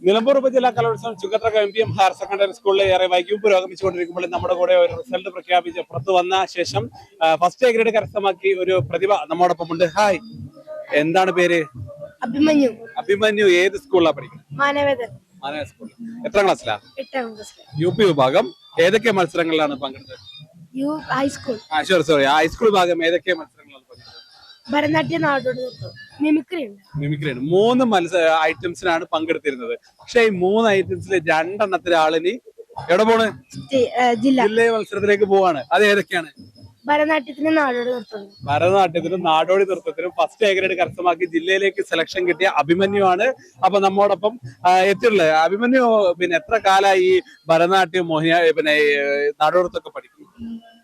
നിലമ്പൂർ ഉപജില്ലാ കലോത്സവം Chungathara M P M higher secondary സ്കൂളിൽ ഏറെ വൈകിയും പുരോഗമിച്ചുകൊണ്ടിരിക്കുമ്പോൾ നമ്മുടെ കൂടെ ഒരു റിസൾട്ട് പ്രഖ്യാപിച്ച് പുറത്തു വന്ന ശേഷം ഫസ്റ്റ് എ ഗ്രേഡ് കരസ്ഥമാക്കി ഒരു പ്രതിഭ നമ്മോടൊപ്പം ഉണ്ട് ഹായ് എന്താണ് പേര്? അഭിമന്യു. അഭിമന്യു ഏത് സ്കൂളിലാണ് പഠിക്കുന്നത്? മാനവേദൻ. മാനവേദ സ്കൂളിൽ എത്ര ക്ലാസ്സിലാ? എട്ടാം ക്ലാസ് യു പി വിഭാഗം ഏതൊക്കെ മത്സരങ്ങളിലാണ് പങ്കെടുത്തത്? U high school. ആ സോറി സോറി ഹൈസ്കൂൾ വിഭാഗം ഏതൊക്കെ പങ്കെടുത്തത് ഭരതനാട്യം നാടോടി മിമിക്രി ഉണ്ട്. മൂന്ന് മത്സര ഐറ്റംസിനാണ് പങ്കെടുത്തിരുന്നത്. പക്ഷേ ഈ മൂന്ന് ഐറ്റംസിൽ രണ്ടെണ്ണത്തിലെ ആളിന് എവിടെ പോണ്? ജില്ല. മത്സരത്തിലേക്ക് പോവാണ്. അത് ഏതൊക്കെയാണ്? ഭരതനാട്യത്തിനും നാടോടി നൃത്തം. ഭരതനാട്യത്തിനും നാടോടി നൃത്തത്തിനും ഫസ്റ്റ് എ ഗ്രേഡ് കരസ്ഥമാക്കി ജില്ലയിലേക്ക് സെലക്ഷൻ കിട്ടിയ അഭിമന്യു ആണ് അപ്പൊ നമ്മോടൊപ്പം എത്തിയുള്ളത് അഭിമന്യു പിന്നെ എത്ര കാലമായി ഈ ഭരതനാട്യം മോഹിനിയ പിന്നെ നാടോടത്തൊക്കെ നാടോടി നൃത്തമൊക്കെ പഠിക്കും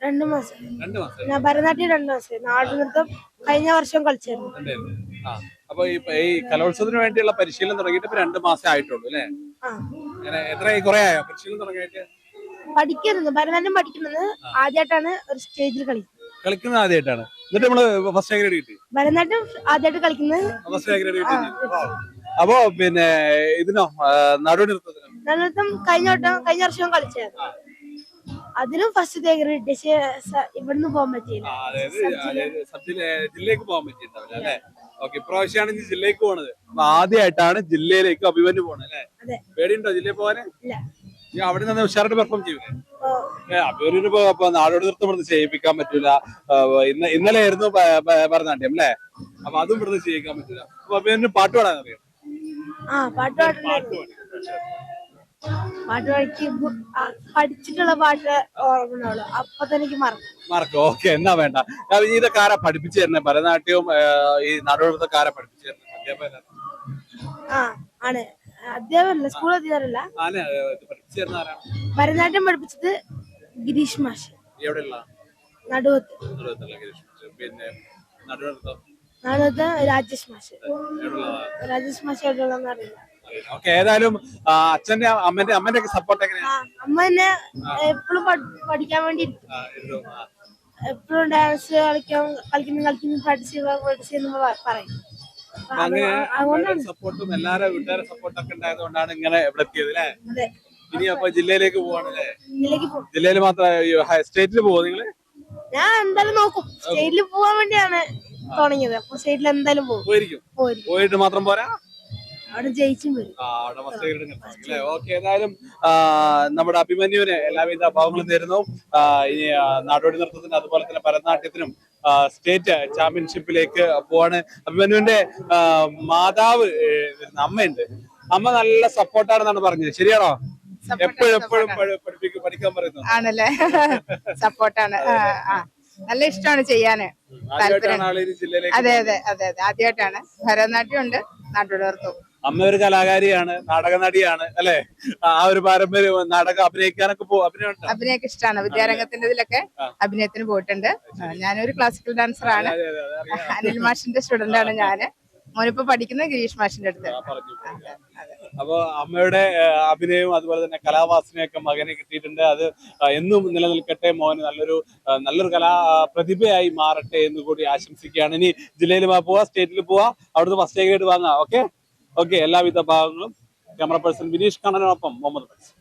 രണ്ട് മാസം. രണ്ട് മാസം. ഞാൻ ഭരതനാട്യം രണ്ടു മാസം. നാടോടി നൃത്തം കഴിഞ്ഞ വർഷം കളിച്ചായിരുന്നു. അപ്പൊ ഈ കലോത്സവത്തിന് വേണ്ടിയുള്ള പരിശീലനം തുടങ്ങിയിട്ട് ഇപ്പൊ രണ്ട് മാസം ആയിട്ടുള്ളൂ അല്ലെ? എത്ര കുറെ ആയോ പരിശീലനം തുടങ്ങിയിട്ട്? പഠിക്കുന്നത് ഭരതനാട്യം പഠിക്കുന്നത് ആദ്യമായിട്ടാണ് ഒരു സ്റ്റേജിൽ കളിക്കുന്നത്. കളിക്കുന്നത് ആദ്യമായിട്ടാണ് എന്നിട്ട് നമ്മൾ ഫസ്റ്റ് ഗ്രേഡ് കിട്ടി. ഭരതനാട്യം ആദ്യമായിട്ട് കളിക്കുന്നത് ഫസ്റ്റ് ഗ്രേഡ് കിട്ടി. അപ്പോ പിന്നെ ഇതിനോ നടുനൃത്തം നൃത്തത്തിനോ കഴിഞ്ഞ വട്ടം കഴിഞ്ഞ വർഷം കളിച്ചായിരുന്നു. അതിനും ഫസ്റ്റ് തേക്കറി കിട്ടി പക്ഷേ സ- ഇവിടുന്ന് പോകാൻ പറ്റിയില്ല. ജില്ലയിലേക്ക് പോകാൻ പറ്റിയിട്ടുണ്ടാവില്ല അല്ലെ? ഓക്കെ ഇപ്രാവശ്യമാണ് ഇനി ജില്ലയിലേക്ക് പോണത്. അപ്പൊ ആദ്യമായിട്ടാണ് ജില്ലയിലേക്ക് അഭിമന്യു പോണത് അല്ലെ. പേടിയുണ്ടോ ജില്ലയിൽ പോകാന്? അവിടെ നിന്ന് ഉഷാറായിട്ട് പെർഫോം ചെയ്യൂലേ? അഭിമന്യു ഇപ്പൊ നാടോടി നൃത്തം ഇവിടുന്ന് ചെയ്യിപ്പിക്കാൻ പറ്റൂല. ഇന്ന ഇന്നലെ ആയിരുന്നു ഭരതനാട്യം അല്ലേ? അപ്പൊ അതും ഇവിടുന്ന് ചെയ്യിക്കാൻ പറ്റൂല. അപ്പൊ അഭിമന്യു പാട്ട് പാടാൻ അറിയാം? പാട്ട് പാടാൻ പാട്ട് പഠിക്ക് പഠിച്ചിട്ടുള്ള പാട്ട് ഓർമ്മയുള്ളൂ. അപ്പൊ തന്നെ എനിക്ക് മറക്കും. മാർക്ക് ഓക്കെ എന്നാ വേണ്ട. ഇതൊക്കെ ആരാ പഠിപ്പിച്ചു തരുന്നത് ഭരതനാട്യവും ഈ നാടോടത്തൊക്കെ ആരാ പഠിപ്പിച്ചു തരുന്നത് അധ്യാപകരാ? ആ ആണ്. അധ്യാപകരല്ല സ്കൂൾ അധ്യാപകരല്ല. ഭരതനാട്യം പഠിപ്പിച്ചത് ഗിരീഷ് മാഷ്. എവിടെയുള്ള? നടുവത്ത്. പിന്നെ നടുവത്ത്? രാജേഷ് മാഷ്? രാജേഷ് മാഷ് എവിടെയുള്ള അറിയില്ല. ഓക്കെ ഏതായാലും അച്ഛന്റെ അമ്മന്റെ അമ്മന്റെ ഒക്കെ സപ്പോർട്ട് എങ്ങനെയാണ്? അമ്മ എന്നെ എപ്പോഴും പഠിക്കാൻ വേണ്ടി. എപ്പോഴും ഡാൻസ് കളിക്കാൻ കളിക്കുന്നു കളിക്കുന്നു പ്രാക്ടീസ് ചെയ്യുന്ന പറയും. അങ്ങനെ സപ്പോർട്ടും എല്ലാരും വീട്ടുകാരെ സപ്പോർട്ടും ഒക്കെ ഉണ്ടായതുകൊണ്ടാണ് ഇങ്ങനെ ഇവിടെ എത്തിയത് അല്ലേ? ഇനി അപ്പൊ ജില്ലയിലേക്ക് പോവാണല്ലേ ജില്ലയിൽ മാത്രം സ്റ്റേറ്റിൽ പോവോ നിങ്ങൾ? ഞാൻ എന്തായാലും നോക്കും. സ്റ്റേറ്റിൽ പോവാൻ വേണ്ടിയാണ് തുടങ്ങിയത്. അപ്പൊ സ്റ്റേറ്റിൽ എന്തായാലും പോകും പോയിരിക്കും. പോയിട്ട് മാത്രം പോരാ? അവിടെ ജയിച്ചും വരും. ഏതായാലും നമ്മുടെ അഭിമന്യുവിന് എല്ലാവിധ അഭാവങ്ങളും നേരുന്നു. ഇനി നാടോടി നൃത്തത്തിന് അതുപോലെ തന്നെ ഭരതനാട്യത്തിനും സ്റ്റേറ്റ് ചാമ്പ്യൻഷിപ്പിലേക്ക് പോവാണ് അഭിമന്യുവിന്റെ മാതാവ് അമ്മയുണ്ട്. അമ്മ നല്ല സപ്പോർട്ടാണെന്നാണ് പറഞ്ഞത്. ശരിയാണോ? എപ്പോഴും എപ്പോഴും പഠിപ്പിക്കും പഠിക്കാൻ പറയുന്നു. ആണല്ലേ? സപ്പോർട്ടാണ്. നല്ല ഇഷ്ടമാണ് ചെയ്യാന്. ജില്ലയിലേക്ക് അതെ അതെ അതെ അതെ. ആദ്യമായിട്ടാണ്. ഭരതനാട്യം ഉണ്ട് നാട്ടുകാർക്കും അമ്മ ഒരു കലാകാരിയാണ് നാടക നടിയാണ് അല്ലെ? ആ ഒരു പാരമ്പര്യം നാടകം അഭിനയിക്കാനൊക്കെ അഭിനയം അഭിനയൊക്കെ ഇഷ്ടമാണ് വിദ്യാരംഗത്തിന്റെ ഇതിലൊക്കെ. അഭിനയത്തിന് പോയിട്ടുണ്ട്. ഞാനൊരു ക്ലാസിക്കൽ ഡാൻസർ ആണ്. അനിൽ മാഷിന്റെ സ്റ്റുഡന്റ് ആണ് ഞാൻ. മോനിപ്പോ പഠിക്കുന്നത് ഗിരീഷ് മാഷിന്റെ അടുത്ത്. അപ്പൊ അമ്മയുടെ അഭിനയവും അതുപോലെ തന്നെ കലാവാസനയൊക്കെ മകനെ കിട്ടിയിട്ടുണ്ട്. അത് എന്നും നിലനിൽക്കട്ടെ മോന്. നല്ലൊരു നല്ലൊരു കലാ പ്രതിഭയായി മാറട്ടെ എന്ന് കൂടി ആശംസിക്കുകയാണ്. ഇനി ജില്ലയിൽ പോവാ സ്റ്റേറ്റിൽ പോവാ. അവിടുന്ന് ഫസ്റ്റ് ഗ്രേഡ് വാങ്ങാം ഓക്കെ ഓക്കെ എല്ലാവിധ ഭാഗങ്ങളും ക്യാമറ പേഴ്സൺ വിനീഷ് കണ്ണനോടൊപ്പം മുഹമ്മദ് ഫൈസ്